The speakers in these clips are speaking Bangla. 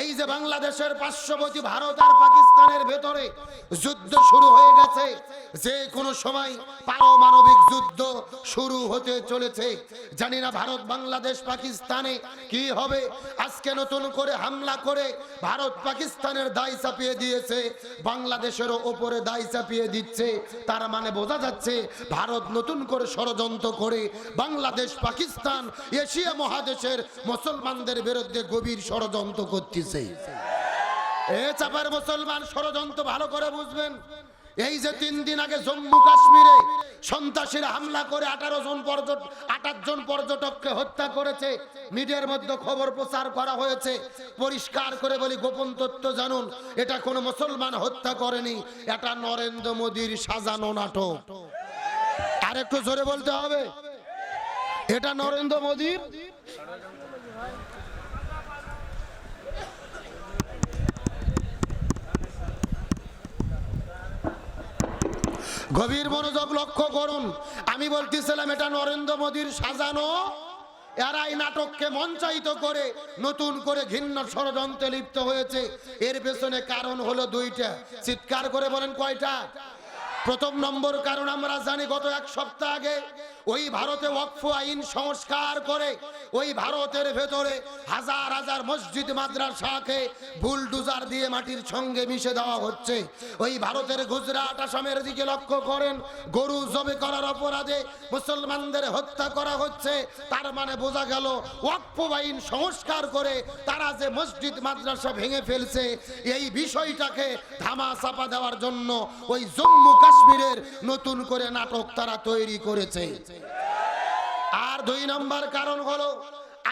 এই যে বাংলাদেশের পার্শ্ববর্তী ভারত আর পাকিস্তানের ভেতরে যুদ্ধ শুরু হয়ে গেছে, যে কোনো সময় পারমাণবিক যুদ্ধ শুরু হতে চলেছে। জানি না ভারত, বাংলাদেশ, পাকিস্তানে কি হবে। আজকে নতুন করে হামলা করে ভারত পাকিস্তানের দায় চাপিয়ে দিয়েছে, বাংলাদেশেরও ওপরে দায় চাপিয়ে দিচ্ছে। তার মানে বোঝা যাচ্ছে ভারত নতুন করে ষড়যন্ত্র করে বাংলাদেশ, পাকিস্তান, এশিয়া মহাদেশের মুসলমানদের বিরুদ্ধে গভীর ষড়যন্ত্র করতেছে এ চাপার মুসলমান ষড়যন্ত্র ভালো করে বুঝবেন। এই যে তিন দিন আগে জম্মু কাশ্মীরে সন্ত্রাসীরা হামলা করে আঠারো জন পর্যটক আঠাশ জন পর্যটককে হত্যা করেছে। মিডিয়ার মধ্যে খবর প্রচার করা হয়েছে। পরিষ্কার করে বলি, গোপন তথ্য জানুন, এটা কোনো মুসলমান হত্যা করেনি। এটা নরেন্দ্র মোদীর সাজানো নাটক। আর একটু জোরে বলতে হবে, এটা নরেন্দ্র মোদীর গভীর মনোযোগ লক্ষ্য করুন। আমি বলতেছিলাম, এটা নরেন্দ্র মোদীর সাজানো। এরা এই নাটককে মঞ্চায়িত করে নতুন করে ঘৃণ্য ষড়যন্ত্রে লিপ্ত হয়েছে। এর পেছনে কারণ হলো দুইটা। চিৎকার করে বলেন কয়টা? প্রথম নম্বর কারণ আমরা জানি, গত এক সপ্তাহ আগে ওই ভারতে ওয়াকফ আইন সংস্কার করে, ওই ভারতের ভেতরে হাজার হাজার মসজিদ মাদ্রাসাকে বুলডুজার দিয়ে মাটির সঙ্গে মিশে দেওয়া হচ্ছে। ওই ভারতের গুজরাট আসামের দিকে লক্ষ্য করেন, গরু জবে করার অপরাধে মুসলমানদের হত্যা করা হচ্ছে। তার মানে বোঝা গেল ওয়াকফ আইন সংস্কার করে তারা যে মসজিদ মাদ্রাসা ভেঙে ফেলছে, এই বিষয়টাকে ধামা চাপা দেওয়ার জন্য ওই জম্মু কাশ্মীরের নতুন করে নাটক তারা তৈরি করেছে। আর দুই নম্বর কারণ হলো,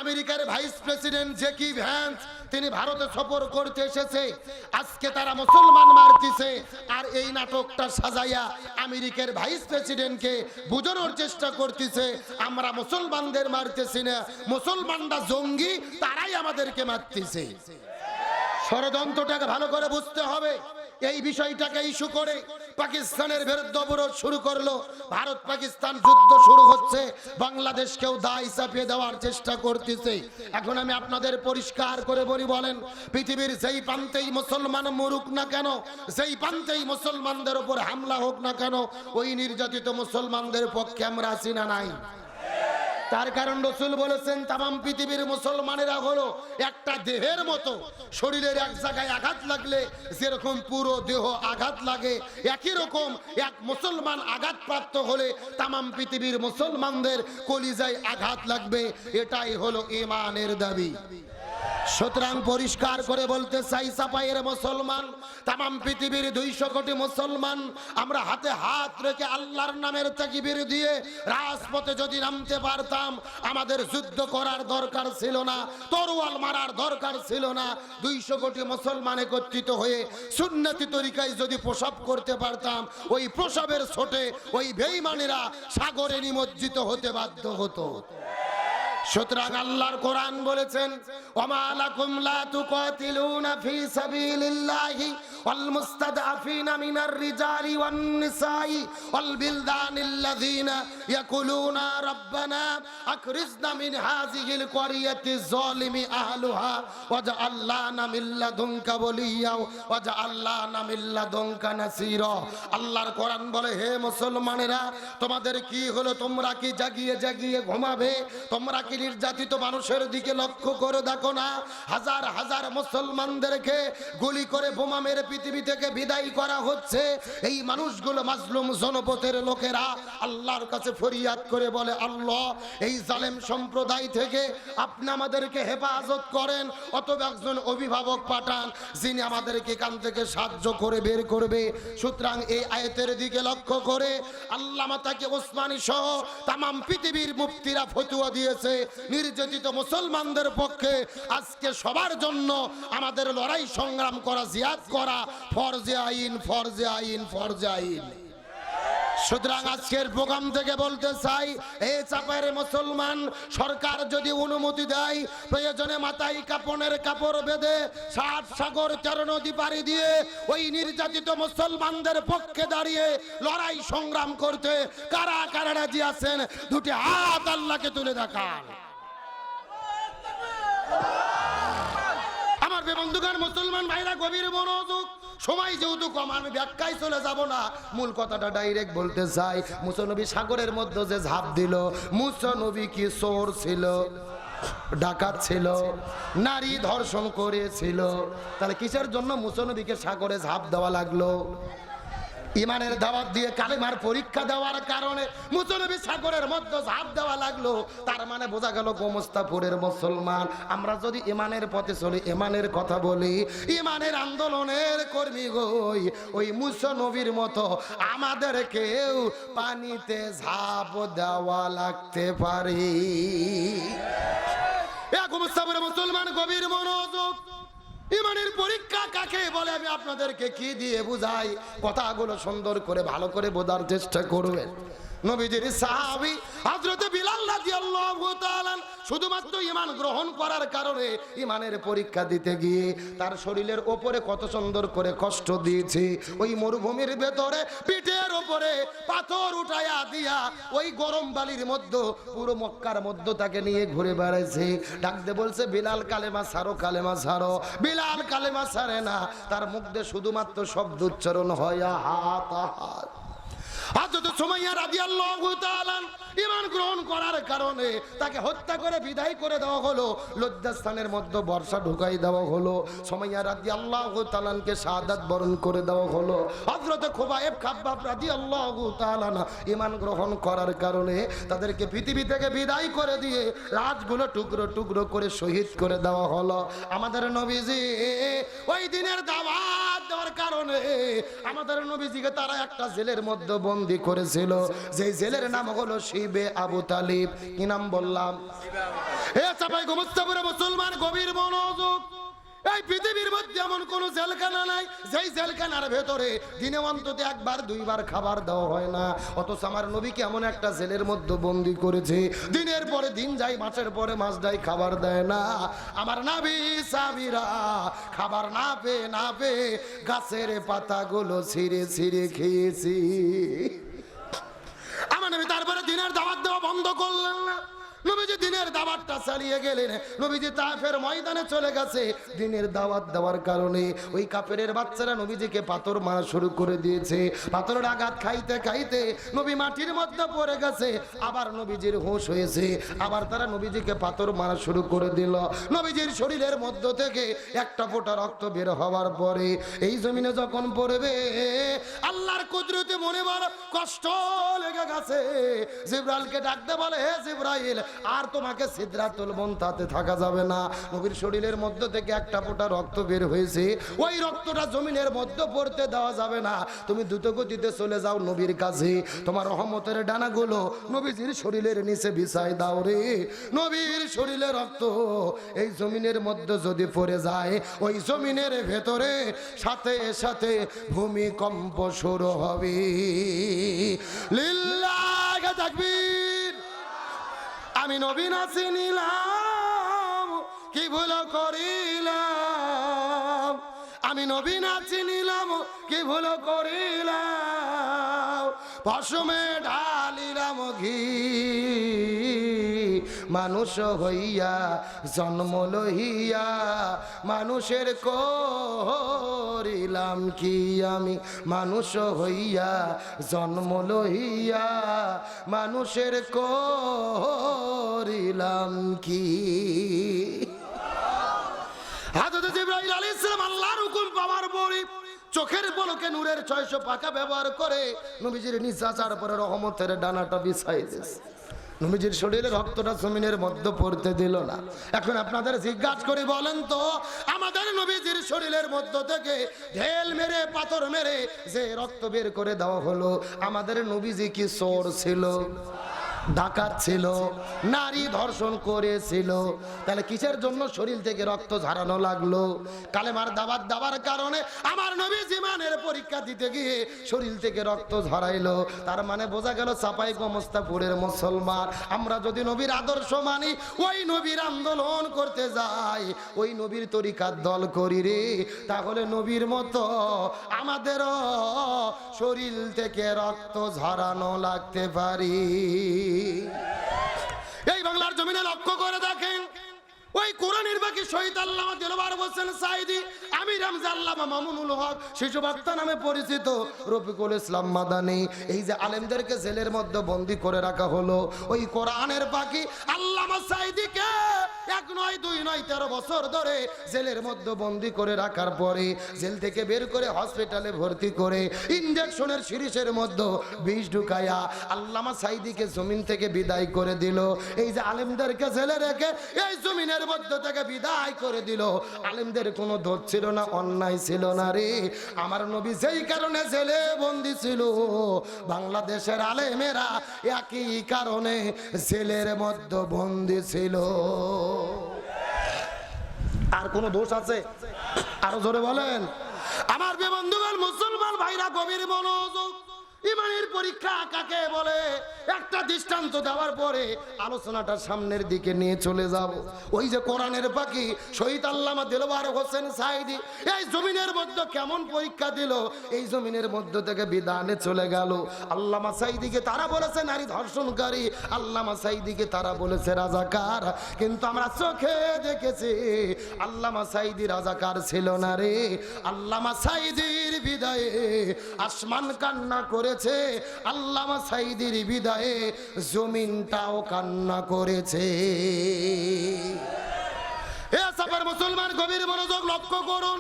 আমেরিকার ভাইস প্রেসিডেন্ট জেকি ভ্যান্স, তিনি ভারতে সফর করতে এসেছে। আজকে তারা মুসলমান মারতেছে। আর এই নাটকটা সাজাইয়া আমেরিকার ভাইস প্রেসিডেন্টকে বোঝানোর চেষ্টা করতেছে, আমরা মুসলমানদের মারতেছি না। মুসলমানরা জঙ্গি, তারাই আমাদেরকে মারতেছে। ষড়যন্ত্রটাকে ভালো করে বুঝতে হবে। এই বিষয়টাকে ইস্যু করে পাকিস্তানের বিরুদ্ধে অবরোধ শুরু করল। ভারত পাকিস্তান যুদ্ধ শুরু হচ্ছে। বাংলাদেশকেও দায় চাপিয়ে দেওয়ার চেষ্টা করতেছে। এখন আমি আপনাদের পরিষ্কার করে বলি বলেন, পৃথিবীর যেই প্রান্তেই মুসলমান মরুক না কেন, যেই প্রান্তেই মুসলমানদের উপর হামলা হোক না কেন, ওই নির্যাতিত মুসলমানদের পক্ষে আমরা আছি না নাই। তার কারণ রসুল বলেছেন, তামাম পৃথিবীর মুসলমানেরা হলো একটা দেহের মতো। শরীরের এক জায়গায় আঘাত লাগলে যেরকম পুরো দেহ আঘাত লাগে, একই রকম এক মুসলমান আঘাতপ্রাপ্ত হলে তামাম পৃথিবীর মুসলমানদের কলিজায় আঘাত লাগবে। এটাই হলো ইমানের দাবি। সুতরাং পরিষ্কার করে বলতে চাই সাপাইয়ের মুসলমান, তামাম পৃথিবীর দুইশো কোটি মুসলমান, আমরা হাতে হাত রেখে আল্লাহর নামের তাকিবির দিয়ে রাজপথে যদি নামতে পারতাম, আমাদের যুদ্ধ করার দরকার ছিল না, তরোয়াল মারার দরকার ছিল না, দুইশো কোটি মুসলমান একত্রিত হয়ে সুন্নতি তরিকায় যদি প্রসব করতে পারতাম, ওই প্রসবের ছোটে ওই বেইমানেরা সাগরে নিমজ্জিত হতে বাধ্য হতো। সুতরাং আল্লাহর কোরআন বলেছেন, ওমা লা তুকাতিলুনা ফি সাবিলিল্লাহি ওয়াল মুস্তাদআফিনা মিনার রিজালি ওয়ান নিসাই ওয়াল বিলদানিল্লাযিনা ইয়াকুলুনা রাব্বানা আকরিজনা মিন হাযিহিল যালিমি আহলুহা ওয়াজআল লানা মিন লাদুনকা ওয়াজআল লানা মিন লাদুনকা নাসীরা। আল্লাহর কোরআন বলে, হে মুসলমানেরা, তোমাদের কি হলো? তোমরা কি জাগিয়ে জাগিয়ে ঘুমাবে? তোমরা কি নির্যাতিত মানুষের দিকে লক্ষ্য করে দেখো না। হাজার হাজার মুসলমানদেরকে গুলি করে বোমা মেরে পৃথিবী থেকে বিদায় করা হচ্ছে। এই মানুষগুলো মাজলুম জনপথের লোকেরা আল্লাহর কাছে ফরিয়াদ করে বলে, আল্লাহ, এই জালেম সম্প্রদায় থেকে আপনি আমাদেরকে হেফাজত করেন। অথবা একজন অভিভাবক পাঠান, যিনি আমাদেরকে এখান থেকে সাহায্য করে বের করবে। সুতরাং এই আয়তের দিকে লক্ষ্য করে আল্লামা তাকে ওসমানী সহ তামাম পৃথিবীর মুক্তিরা ফতুয়া দিয়েছে। নির্যাতিত মুসলমানদের পক্ষে আজকে সবার জন্য আমাদের লড়াই সংগ্রাম করা জিয়াদ করা, ফরজে আইন ফরজে আইন ফরজে আইন। সুতরাং আজকের প্রোগ্রাম থেকে বলতে চাই এই চাপের মুসলমান, সরকার যদি অনুমতি দেয়, প্রয়োজনে মাথায় কাপনের কাপড় বেঁধে সাত সাগর তেরো নদী পাড়ি দিয়ে ওই নির্যাতিত মুসলমানদের পক্ষে দাঁড়িয়ে লড়াই সংগ্রাম করতে কারা কারা রাজি আছেন, দুটি হাত আল্লাহকে তুলে দেখান। আমার তবে বন্ধুগণ, মুসলমান ভাইরা, গভীর মনোযোগ সময় যেহেতু কম আমি ব্যাখ্যায় চলে যাব না। মূল কথাটা ডাইরেক্ট বলতে চাই মুসনবী সাগরের মধ্যে যে ঝাঁপ দিল মুসনবী কি চোর ছিল? ডাকাত ছিল? নারী ধর্ষণ করেছিল? তাহলে কিসের জন্য মুসনবীকে সাগরে ঝাঁপ দেওয়া লাগল? ইমানের দাওয়াত দিয়ে কালেমার পরীক্ষা দেওয়ার কারণে মুসলবি সাগরের মধ্যে ঝাঁপ দেওয়া লাগল। তার মানে বোঝা গেল গোমস্তাপুরের মুসলমান। আমরা যদি ইমানের পথে চলি, ইমানের কথা বলি, ইমানের আন্দোলনের কর্মী হই ওই মুসনবীর মতো আমাদের কেউ পানিতে ঝাঁপ দেওয়া লাগতে পারে। গোমস্তাপুরের মুসলমান গভীর মনোযোগ ইমানের পরীক্ষা কাকে বলে আমি আপনাদেরকে কি দিয়ে বুঝাই? কথাগুলো সুন্দর করে, ভালো করে বোঝার চেষ্টা করবেন। নবীজির সাহাবী বিলাল রাদিয়াল্লাহু তাআলা শুধুমাত্র গ্রহণ করার কারণে পরীক্ষা দিতে গিয়ে তার শরীরের ওপরে কত সুন্দর করে কষ্ট দিয়েছে। ওই মরুভূমির ভেতরে পিঠের ওপরে পাথর উঠায়া দিয়া ওই গরম বালির মধ্যে, পুরো মক্কার মধ্যে তাকে নিয়ে ঘুরে বেড়াইছে। ডাকতে বলছে, বিলাল কালেমা সারো কালেমা সারো বিলাল কালেমা সারে না। তার মুখ দিয়ে শুধুমাত্র শব্দ উচ্চারণ হয় হাত হাত হযরত সুমাইয়া গ্রহণ করার কারণে তাকে হত্যা করে বিদায় করে দেওয়া হলো, লজ্জাস্থানের মধ্যে বর্ষা দেওয়া শাহাদাত বরণ করে দেওয়া গ্রহণ করার কারণে তাদেরকে পৃথিবী থেকে বিদায় করে দিয়ে রাজগুলো টুকরো টুকরো করে শহীদ করে দেওয়া হলো। আমাদের নবীজি ওই দিনের দাওয়াত দেওয়ার কারণে আমাদের নবীজিকে তারা একটা জেলের মধ্যে বন্দি করেছিল। যে জেলের নাম হলো শিবে আবু তালিব। কি নাম বললাম? এ চাপাই মুসলমান, গভীর মনোযোগ। এই পৃথিবীর মধ্যে এমন কোন জেলখানা নাই, যেই জেলখানার ভেতরে দিনে অন্তত একবার, দুইবার খাবার দেওয়া হয় না। অথচ আমার নবীকে এমন একটা জেলের মধ্যে বন্দি করেছে, দিনের পরে দিন যায়, মাসের পরে মাস যায়, খাবার দেয় না। আমার নাবি সাবিরা, খাবার না পেয়ে না পেয়ে গাছের পাতাগুলো ছিঁড়ে ছিঁড়ে খেয়েছি। আমার নবী তারপরে দিনের দাওয়াত দেওয়া বন্ধ করলেন না। নবীজি দিনের দাওয়াতটা চালিয়ে গেলেন। নবীজি তাফের ময়দানে চলে গেছে। দিনের দাওয়াত দেওয়ার কারণে ওই কাপের বাচ্চারা নবীজিকে পাথর মারা শুরু করে দিয়েছে। পাথরের আঘাত খাইতে খাইতে নবী মাটির মধ্যে পড়ে গেছে। আবার নবীজির হুঁশ হয়েছে। আবার তারা নবীজিকে পাথর মারা শুরু করে দিল। নবীজির শরীরের মধ্য থেকে একটা ফোঁটা রক্ত বের হওয়ার পরে এই জমিনে যখন পড়বে, আল্লাহর কুদরতে মনে বড় কষ্ট লেগে গেছে। জিব্রাইলকে ডাকতে বলে, হে জিব্রাইল আর তোমাকে সিদ্ধাতুল মন্তাতে থাকা যাবে না। নবীর শরীরের মধ্য থেকে একটা ফোঁটা রক্ত বের হয়েছে। ওই রক্তটা জমিনের মধ্যে পড়তে দেওয়া যাবে না। তুমি দ্রুত গতিতে চলে যাও নবীর কাছে। তোমার রহমতের ডানাগুলো নবীজির শরীরের নিচে বিছাই দাও রে। নবীর শরীরে রক্ত এই জমিনের মধ্যে যদি পড়ে যায়, ওই জমিনের ভেতরে সাথে সাথে ভূমিকম্প শুরু হবে। লিল্লাহ তাকবীর। আমি নবীন আছি নিলাম, কি ভুল করিলাম? আমি নবীন আছি নিলাম, কি ভুল করিলাম? পশমে ঢালিলাম ঘি। মানুষ হইয়া জন্ম লহিয়া মানুষের করিলাম কি আমি? মানুষ হইয়া জন্ম লহিয়া মানুষের করিলাম কি? চোখের পলকে নূরের ছয়শো পাকা ব্যবহার করে নবীজির নিঃশ্বাসার পরে রহমতের ডানাটা বিছাই দিয়েছে। নবীজির শরীরে রক্তটা জমিনের মধ্যে পড়তে দিল না। এখন আপনাদের জিজ্ঞাসা করে বলেন তো, আমাদের নবীজির শরীরের মধ্য থেকে ঢেল মেরে, পাথর মেরে যে রক্ত বের করে দেওয়া হলো, আমাদের নবীজি কি চোর ছিল? ডাকাত ছিল, নারী ধর্ষণ করেছিল। তাহলে কিসের জন্য শরীর থেকে রক্ত ঝরানো লাগল? কালেমার দাবার দাবার কারণে আমার নবী জিমানের পরীক্ষা দিতে গিয়ে শরীর থেকে রক্ত ঝরাইলো তার মানে বোঝা গেল চাপাই গমস্তাপুরের মুসলমান। আমরা যদি নবীর আদর্শ মানি, ওই নবীর আন্দোলন করতে যাই, ওই নবীর তরিকার দল করি রে। তাহলে নবীর মতো আমাদেরও শরীর থেকে রক্ত ঝরানো লাগতে পারি। এই বাংলার জমিনে লক্ষ্য করে দেখেন, ওই কোরআনের বাকি শহীদ আল্লাহ দিলবার হোসেন সাইদি আমি রামজা আল্লামা মামুনুল হক, শিশু বক্তা নামে পরিচিত রফিকুল ইসলাম মাদানি। এই যে আলেমদেরকে জেলের মধ্যে বন্দি করে রাখা হলো, ওই কোরআনের বাকি আল্লামা সাইদিকে এক নয়, দুই নয়, তেরো বছর ধরে জেলের মধ্যে বন্দি করে রাখার পরে জেল থেকে বের করে হসপিটালে ভর্তি করে ইঞ্জেকশনের সিরিজের মধ্যে বিষ ঢুকায়া আল্লামা সাইদিকে জমিন থেকে বিদায় করে দিল। এই যে আলেমদেরকে জেলে রেখে এই জমিনের মধ্যে থেকে বিদায় করে দিল। আলেমদের কোনো দোষ ছিল না, অন্যায় ছিল না রে। আমার নবী যেই কারণে জেলে বন্দি ছিল, বাংলাদেশের আলেমেরা একই কারণে জেলের মধ্যে বন্দি ছিল। আর কোনো দোষ আছে? আরও জোরে বলেন। আমার বন্ধুগণ মুসলমান ভাইরা গভীর মনোযোগ ইমানের পরীক্ষা কাকে বলে? একটা দৃষ্টান্ত দেওয়ার পরে আলোচনাটা সামনের দিকে নিয়ে চলে যাব। ওই যে কোরআনের পাখি, শহীদ আল্লামা দিলবার হোসেন সাইদি এই জমিনের মধ্যে কেমন পরীক্ষা দিল? এই জমিনের মধ্য থেকে বিধানে চলে গেল। আল্লামা সাইদিকে তারা বলেছে নারী ধর্ষণকারী, আল্লামা সাইদিকে তারা বলেছে রাজাকার। কিন্তু আমরা চোখে দেখেছি, আল্লামা সাইদি রাজাকার ছিল না রে। আল্লামা সাইদির বিদায়ে আসমান কান্না করেছে আল্লামা সাইদির বিদায়ে জমিনটাও কান্না করেছে। এ সাফার মুসলমান গভীর মনোযোগ লক্ষ্য করুন।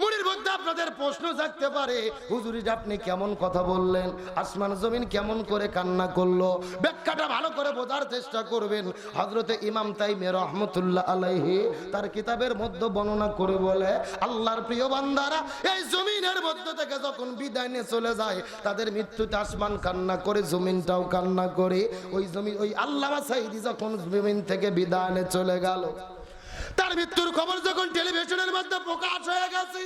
মুড়ির মধ্যে আপনাদের প্রশ্ন থাকতে পারে, হুজুরি আপনি কেমন কথা বললেন? আসমান জমিন কেমন করে কান্না করল? ব্যাখ্যাটা ভালো করে বোঝার চেষ্টা করবেন। হজরতে ইমাম তাই তাইমে রহমতুল্লাহ আলাইহি তার কিতাবের মধ্যে বর্ণনা করে বলে, আল্লাহর প্রিয় বান্দারা, এই জমিনের মধ্যে থেকে যখন বিদায় নিয়ে চলে যায়, তাদের মৃত্যুতে আসমান কান্না করে, জমিনটাও কান্না করে। ওই জমি, ওই আল্লাহ সাইদি যখন জমিন থেকে বিদায় নিয়ে চলে গেল তার মৃত্যুর খবর যখন টেলিভিশনের মধ্যে প্রকাশ হয়ে গেছে,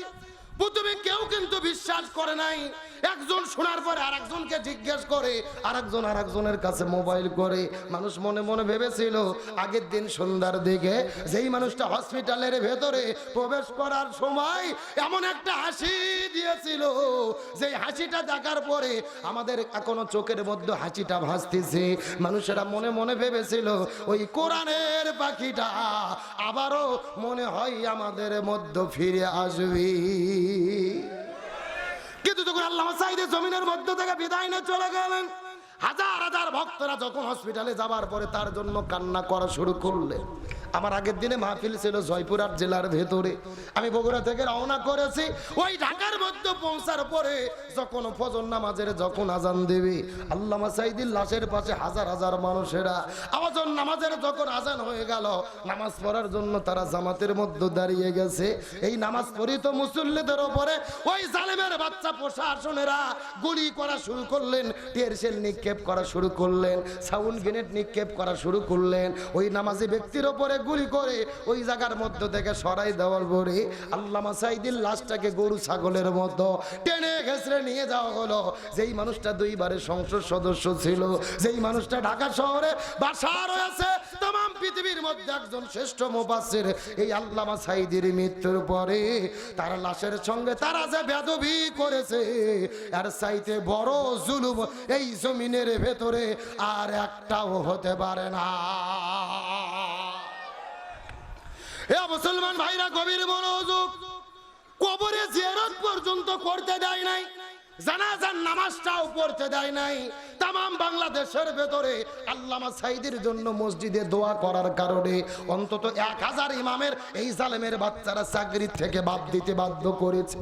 প্রথমে কেউ কিন্তু বিশ্বাস করে নাই একজন শোনার পরে আর একজনকে জিজ্ঞেস করে আর একজন আর একজনের কাছে মোবাইল করে। মানুষ মনে মনে ভেবেছিল, আগের দিন সন্ধ্যার দিকে যেই মানুষটা হসপিটালের ভেতরে প্রবেশ করার সময় এমন একটা হাসি দিয়েছিল। যেই হাসিটা দেখার পরে আমাদের এখনও চোখের মধ্যে হাসিটা ভাসতেছে। মানুষেরা মনে মনে ভেবেছিল, ওই কোরআনের পাখিটা আবারও মনে হয় আমাদের মধ্যে ফিরে আসবে। সাইদে জমিনের মধ্য থেকে বিদায় নিয়ে চলে গেলেন। হাজার হাজার ভক্তরা যখন হসপিটালে যাবার পরে তার জন্য কান্না করা শুরু করলেন। আমার আগের দিনে মাহফিল ছিল জয়পুরহাট জেলার ভেতরে। আমি বগুড়া থেকে রওনা করেছি। ওই ঢাকার মধ্যে পৌঁছার পরে যখন ফজর নামাজের যখন আজান দেবে, আল্লামা সাইদির লাশের পাশে হাজার হাজার মানুষেরা আওয়াজন নামাজের যখন আজান হয়ে গেল, নামাজ পড়ার জন্য তারা জামাতের মধ্যে দাঁড়িয়ে গেছে। এই নামাজ পড়ি তো মুসল্লিদের ওপরে ওই জালেমের বাচ্চা প্রশাসনেরা গুলি করা শুরু করলেন টিয়ারশেল নিক্ষেপ করা শুরু করলেন, সাউন্ড গ্রেনেড নিক্ষেপ করা শুরু করলেন। ওই নামাজি ব্যক্তির ওপরে গুলি করে ওই জায়গার মধ্য থেকে সরাই দেওয়ার পরে আল্লামা সাইদির লাশটাকে গরু ছাগলের মতো টেনে ঘেসড়ে নিয়ে যাওয়া হলো। যেই মানুষটা দুইবারের সংসদ সদস্য ছিল, যেই মানুষটা ঢাকা শহরে বাসা রয়েছে তাম পৃথিবীর মধ্যে একজন শ্রেষ্ঠ মোবাসের এই আল্লামা সাইদির মৃত্যুর পরে তার লাশের সঙ্গে তারা যে বেদবি করেছে আর চাইতে বড় জুলুম এই জমিনের ভেতরে আর একটাও হতে পারে না। এ মুসলমান ভাইরা কবির মনোযোগ। কবরে জিয়ারত পর্যন্ত করতে দেয় নাই, জানাজার নামাজটাও পড়তে দেয় নাই। তাম বাংলাদেশের ভেতরে আল্লামা সাইদের জন্য মসজিদে দোয়া করার কারণে অন্তত এক হাজার ইমামের এই জালেমের বাচ্চারা চাকরি থেকে বাদ দিতে বাধ্য করেছে।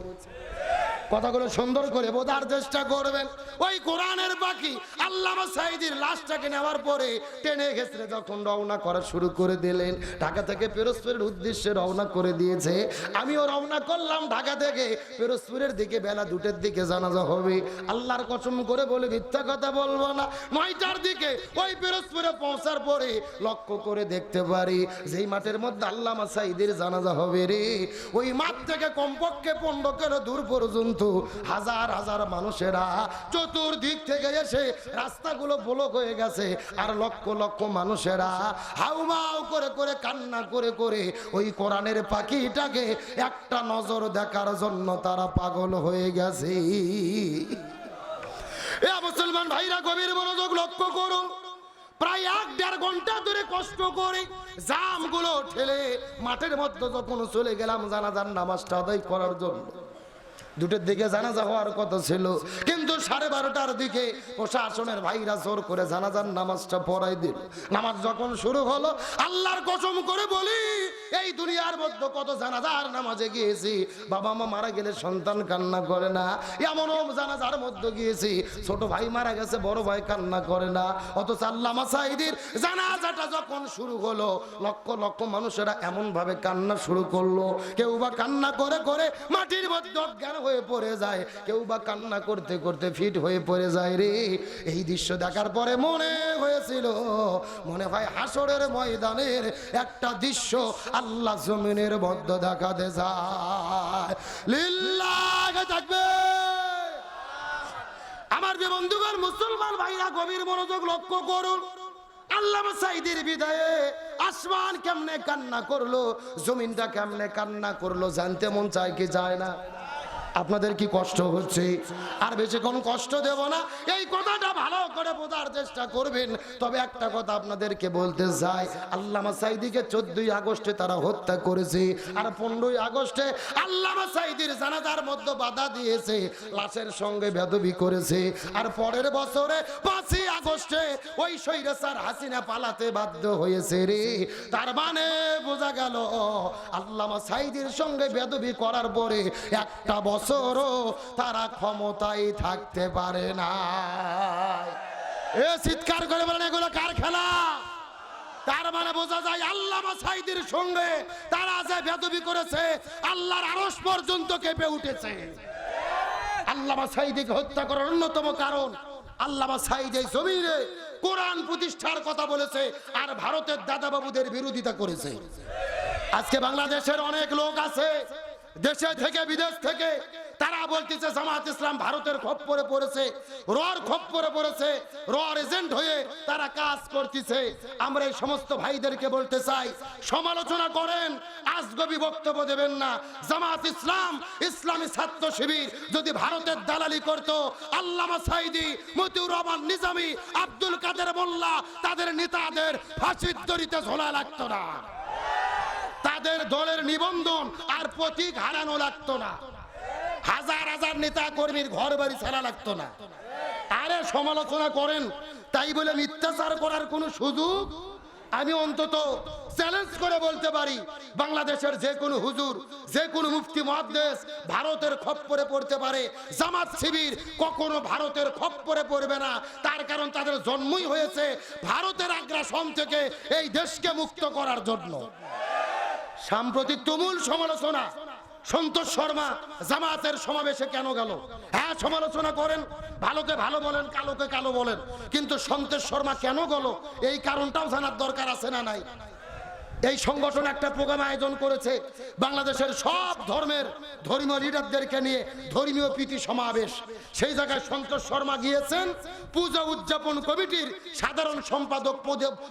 কথাগুলো সুন্দর করে বোঝার চেষ্টা করবেন। ওই কোরআনের বাকি আল্লামা সাইদির লাশটাকে নেওয়ার পরে টেনে ঘেসরে যখন রওনা করা শুরু করে দিলেন, ঢাকা থেকে পিরোজপুরের উদ্দেশ্যে রওনা করে দিয়েছে। আমিও রওনা করলাম ঢাকা থেকে, পিরোজপুরের দিকে, বেলা দুটের দিকে জানাজা হবে। আল্লাহর কসম করে বলে মিথ্যা কথা বলব না। নয়টার দিকে ওই পিরোজপুরে পৌঁছার পরে লক্ষ্য করে দেখতে পারি, যেই মাঠের মধ্যে আল্লামা সাইদের জানাজা হবে রে, ওই মাঠ থেকে কমপক্ষে পনেরো কিলো দূর পর্যন্ত হাজার হাজার মানুষেরা চতুর্দিক থেকে এসে রাস্তাগুলো ব্লক হয়ে গেছে। আর লক্ষ লক্ষ মানুষেরা হাউমাউ করে করে কান্না করে করে ওই কোরআনের পাখিটাকে একটা নজর দেখার জন্য তারা পাগল হয়ে গেছে। এ মুসলমান ভাইরা, গভীর মনোযোগ লক্ষ্য করুন। প্রায় এক দেড় ঘণ্টা ধরে কষ্ট করে জামগুলো ঠেলে মাঠের মধ্যে যখন চলে গেলাম জানাজার নামাজটা আদায় করার জন্য। দুটোর দিকে জানাজা হওয়ার কথা ছিল। কিন্তু সাড়ে বারোটার দিকে প্রশাসনের ভাইরা জোর করে জানাজার নামাজটা পড়াই দিল। নামাজ যখন শুরু হলো, আল্লাহর কসম করে বলি, এই দুনিয়ার মধ্যে কত জানাজার নামাজে গিয়েছি, বাবা মা মারা গেলে সন্তান কান্না করে না এমনও জানাজার মধ্যে গিয়েছি, ছোট ভাই মারা গেছে, বড় ভাই কান্না করে না। অথচ আল্লামা সাইদির জানাজাটা যখন শুরু হলো, লক্ষ লক্ষ মানুষেরা এমন ভাবে কান্না শুরু করল। কেউ বা কান্না করে করে মাটির মধ্যে অজ্ঞান হয়ে পড়ে যায়। কেউ বা কান্না করতে করতে ফিট হয়ে পড়ে যায় রে। এই দৃশ্য দেখার পরে মনে হয়েছিল, মনে হয় হাসরের ময়দানের একটা দৃশ্য আল্লাহ জমিনের মধ্যে দেখাতে যায় লিল্লাহ থাকবে। আমার যে বন্ধুগণ মুসলমান ভাইরা, গভীর মনোযোগ লক্ষ্য করুন। আল্লাহ সাইদের বিদায়ে আসমান কেমনে কান্না করল, জমিনটা কেমনে কান্না করল, জানতে মন চায় কি যায় না? আপনাদের কি কষ্ট হচ্ছে? আর বেশি কোন কষ্ট দেব না। এই কথাটা ভালো করে বোঝার চেষ্টা করবেন। তবে একটা কথা আপনাদেরকে বলতে চাই। আল্লামা সাইদিকে চোদ্দই আগস্টে তারা হত্যা করেছে। আর পনেরোই আগস্টে আল্লামা সাইদির জানাজার মধ্যে বাধা দিয়েছে। লাশের সঙ্গে বেদবি করেছে। আর পরের বছরে পাঁচই আগস্টে ওই সৈরাসার হাসিনা পালাতে বাধ্য হয়েছে রে। তার মানে বোঝা গেল, আল্লামা সাইদির সঙ্গে বেদবি করার পরে একটা বছরও তারা ক্ষমতায় থাকতে পারে না। এ চিৎকার করে বলেন, এগুলো কার খেলা? তার মানে বোঝা যায় আল্লাহ সাইদির সঙ্গে তারা যে বেদবি করেছে, আল্লাহর আরস পর্যন্ত কেঁপে উঠেছে। আল্লামা সাইদিকে হত্যা করার অন্যতম কারণ, আল্লামা সাইদ এই জমিনে কোরআন প্রতিষ্ঠার কথা বলেছে আর ভারতের দাদাবাবুদের বিরোধিতা করেছে। আজকে বাংলাদেশের অনেক লোক আছে দেশে থেকে, বিদেশ থেকে তারা বলতেছে, জামাত ইসলাম ভারতের খপ্পরে পড়েছে, রর খপ্পরে পড়েছে, রর এজেন্ট হয়ে তারা কাজ করতেছে। আমরা এই সমস্ত ভাইদেরকে বলতে চাই, সমালোচনা করেন, আজগবি বক্তব্য দেবেন না। জামাত ইসলাম, ইসলামী ছাত্র শিবির যদি ভারতের দালালি করত, আল্লামা সাইদি, মতিউর রহমান নিজামী, আব্দুল কাদের মোল্লা, তাদের নেতাদের ফাঁসির দড়িতে ঝোলা লাগতো না। তাদের দলের নিবন্ধন আর প্রতীক হারানো লাগতো না। হাজার হাজার নেতা কর্মীর ঘর বাড়ি ছাড়া লাগতো না। আরে সমালোচনা করেন, তাই বলে মিথ্যাচার করার কোনো সুযোগ? আমি অন্তত চ্যালেঞ্জ করে বলতে পারি, বাংলাদেশের যে কোনো হুজুর, যে কোনো মুফতি মহাদেশ ভারতের খপ্পরে পড়তে পারে। জামাত শিবির কখনো ভারতের খপ্পরে পড়বে না। তার কারণ তাদের জন্মই হয়েছে ভারতের আগ্রাসন থেকে এই দেশকে মুক্ত করার জন্য। সাম্প্রতিক তুমুল সমালোচনা। সন্তোষ শর্মা জামাতের সমাবেশে কেন গেল? হ্যাঁ সমালোচনা করেন, ভালোকে ভালো বলেন, কালোকে কালো বলেন। কিন্তু সন্তোষ শর্মা কেন গেল? এই কারণটাও জানার দরকার আছে না নাই? এই সংগঠন একটা প্রোগ্রাম আয়োজন করেছে। বাংলাদেশের সব ধর্মের ধর্মীয় লিডারদেরকে নিয়ে ধর্মীয় প্রীতি সমাবেশ। সেই জায়গায় সন্তোষ শর্মা গিয়েছেন। পূজা উদযাপন কমিটির সাধারণ সম্পাদক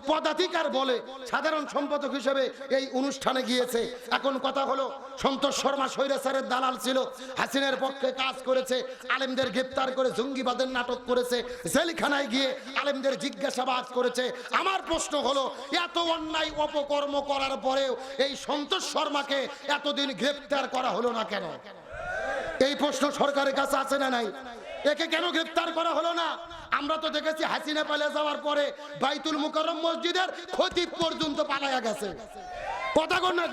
পদাধিকার বলে সাধারণ সম্পাদক হিসেবে এই অনুষ্ঠানে গিয়েছে। এখন কথা হলো, সন্তোষ শর্মা স্বৈরাচারের দালাল ছিল। হাসিনের পক্ষে কাজ করেছে, আলেমদের গ্রেপ্তার করে জঙ্গিবাদের নাটক করেছে। জেলখানায় গিয়ে আলেমদের জিজ্ঞাসাবাদ করেছে। আমার প্রশ্ন হলো, এত অন্যায় অপকর্ম করার পরেও এই সন্তোষ শর্মাকে এতদিন গ্রেপ্তার করা হলো না কেন? এই প্রশ্ন সরকারের কাছে আছে না নাই? একে কেন গ্রেপ্তার করা হলো না? আমরা তো দেখেছি হাসিনা পালিয়ে যাওয়ার পরে বাইতুল মুকাররম মসজিদের খতিব পর্যন্ত পালায়া গেছে। কথা কর না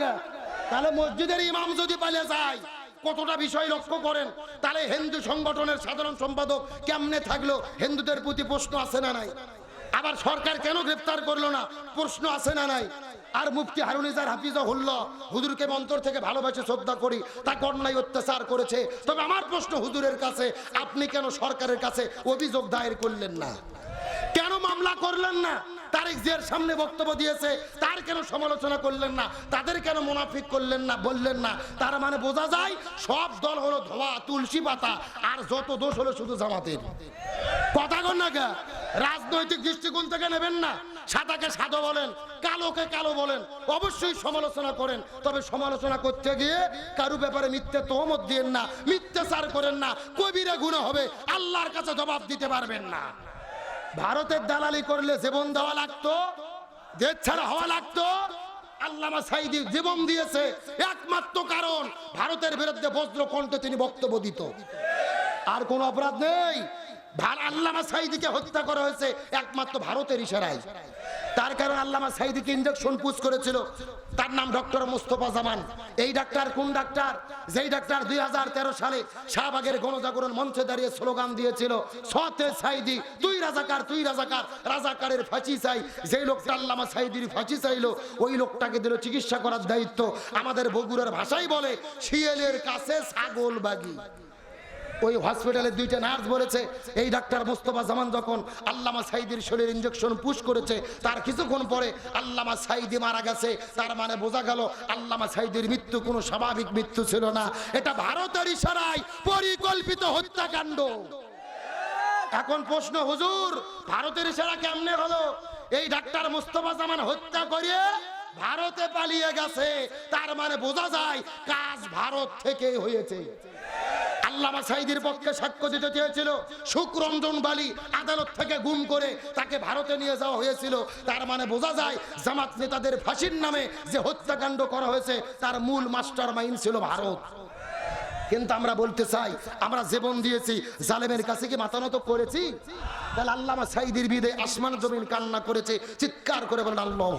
তাহলে মসজিদের ইমাম যদি পালিয়ে যায়, কতটা বিষয় লক্ষ্য করেন? তাহলে হিন্দু সংগঠনের সাধারণ সম্পাদক কেমনে থাকল? হিন্দুদের প্রতি প্রশ্ন আছে না নাই? আবার সরকার কেন গ্রেপ্তার করল না? প্রশ্ন আছে না নাই? আর মুফতি হারুনিজার হাফিজা হুজুরকে অন্তর থেকে ভালোবাসে, শ্রদ্ধা করি, তা কন্যায় অত্যাচার করেছে। তবে আমার প্রশ্ন হুজুরের কাছে, আপনি কেন সরকারের কাছে অভিযোগ দায়ের করলেন না? কেন মামলা করলেন না? তারেক জিয়ার সামনে বক্তব্য দিয়েছে, তার কেন সমালোচনা করলেন না? তাদের কেন মুনাফিক করলেন না, বললেন না? তার মানে বোঝা যায়, সব দল হলো ধোয়া, তুলসী পাতা, আর যত দোষ হলো শুধু জামাতের। কথা কন না? রাজনৈতিক দৃষ্টিকোণ থেকে নেবেন না। সাদাকে সাদা বলেন, কালোকে কালো বলেন, অবশ্যই সমালোচনা করেন। তবে সমালোচনা করতে গিয়ে কারু ব্যাপারে মিথ্যে তহমত দিয়েন না মিথ্যাচার করেন না, কবিরা গুণা হবে, আল্লাহর কাছে জবাব দিতে পারবেন না। ভারতের দালালি করলে জীবন দেওয়া লাগতো, দেশ ছাড়া হওয়া লাগতো, আল্লামা সাইদি জীবন দিয়েছে, একমাত্র কারণ ভারতের বিরুদ্ধে বজ্র কণ্ঠে তিনি বক্তব্য দিত। আর কোন অপরাধ নেই। আল্লামা সাইদিকে হত্যা করা হয়েছে একমাত্র ভারতের ইশারায়। তার কারণ আল্লামা সাইদিকে ইঞ্জেকশন পুশ করেছিল। তার নাম ডক্টর মুস্তফা জামান। এই ডাক্তার কোন ডাক্তার? যেই ডাক্তার দুই হাজার তেরো সালে শাহবাগের গণজাগরণ মঞ্চে দাঁড়িয়ে স্লোগান দিয়েছিল, সতে সাইদি, তুই রাজাকার তুই রাজাকার, রাজাকারের ফাঁসি চাই। যেই লোকটা আল্লামা সাইদির ফাঁসি চাইলো, ওই লোকটাকে দিল চিকিৎসা করার দায়িত্ব। আমাদের বগুড়ার ভাষাই বলে, শিয়ালের কাছে ছাগল বাগি। ওই হসপিটালে দুইটা নার্স বলেছে, এই ডাক্তার মোস্তফা জামান যখন আল্লামা সাইদির শরীর ইঞ্জেকশন পুশ করেছে, তার কিছুক্ষণ পরে আল্লামা সাইদি মারা গেছে। তার মানে বোঝা গেল আল্লামা সাইদির মৃত্যু কোনো স্বাভাবিক মৃত্যু ছিল না। এটা ভারতের ইশারায় পরিকল্পিত হত্যাকাণ্ড। এখন প্রশ্ন, হুজুর, ভারতের ইশারা কেমনে হলো? এই ডাক্তার মোস্তফা জামান হত্যা করিয়ে ভারতে পালিয়ে গেছে, তার মানে বোঝা যায় কাজ ভারত থেকে হয়েছে। মানে মূল মাস্টার মাইন্ড ছিল ভারত। কিন্তু আমরা বলতে চাই, আমরা জীবন দিয়েছি, জালেমের কাছে কি মাথা নত করেছি? তাহলে আল্লামা সাইদির বিদে আসমান জমিন কান্না করেছে, চিৎকার করে বলেন, আল্লাহ